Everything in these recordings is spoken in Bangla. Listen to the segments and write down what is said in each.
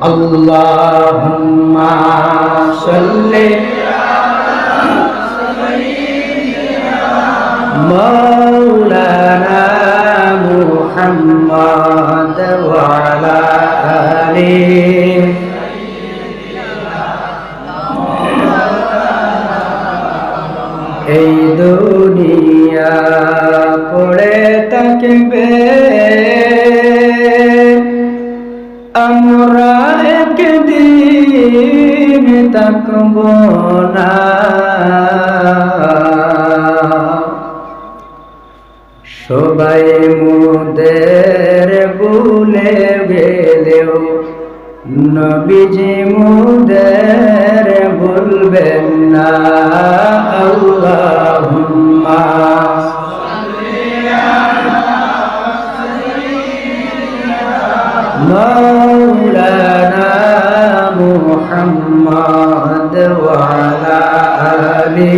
আল্লাহুম্মা সাল্লি مولانا محمد وعلى آله এই দুনিয়া পড়ে থাকবে থাকব না। সবাই মুদের ভুলে গেলেও নবীজি মুদের ভুলবেন না। আল্লাহুম্মা محمد وعلى آله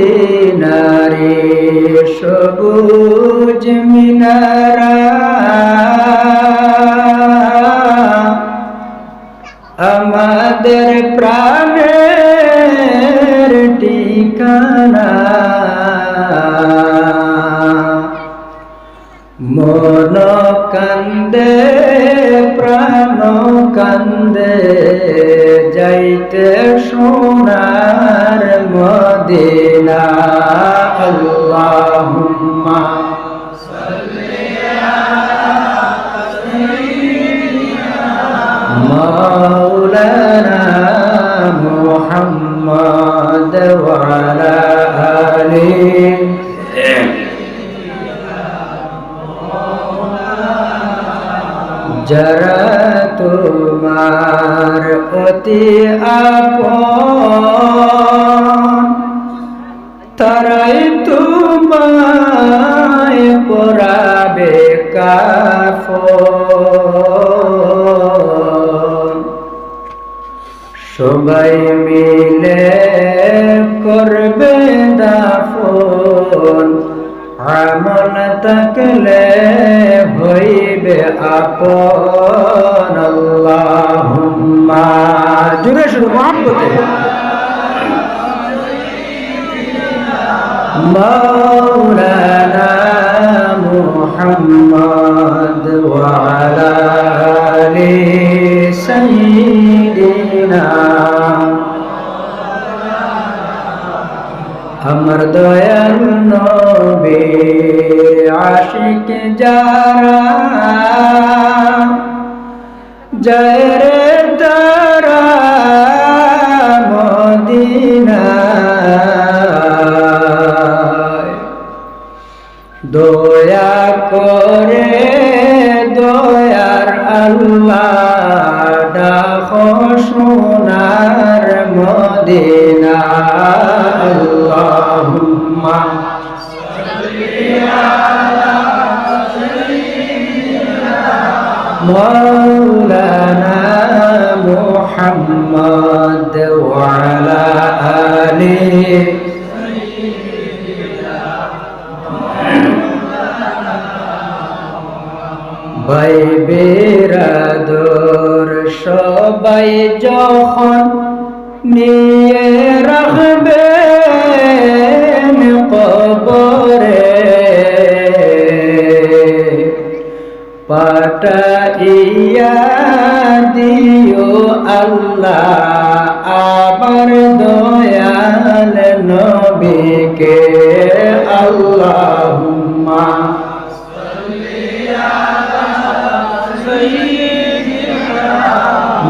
মদিনারে সবুজ মিনারা আমাদের প্রাণের ঠিকানা কান্দে প্রাণ কান্দে যাইতে সোনার মদিনা আল্লাহুম্মা যারা তোমার অতি আপন তারাই তোমায় পরাবে কাফন। সবাই মিলে করবে দাফন। আমল তাকলে হইবে আপন আল্লাহুম্মা জুড়ে শুধু মহাব্বতে مولانا محمد وعلى آل سيدنا আমার দয়াল নবী, আশিক যারা জয় রে তারা দয়া করে, দয়ার আল্লাহ ডাক সোনার মদিনা আল্লাহুম্মা ভাই বেরাদর সবাই যখন নিয়ে রাখবে কবরে পাটাইয়া দিও আল্লাহ আবার দয়াল নবীকে আল্লাহুম্মা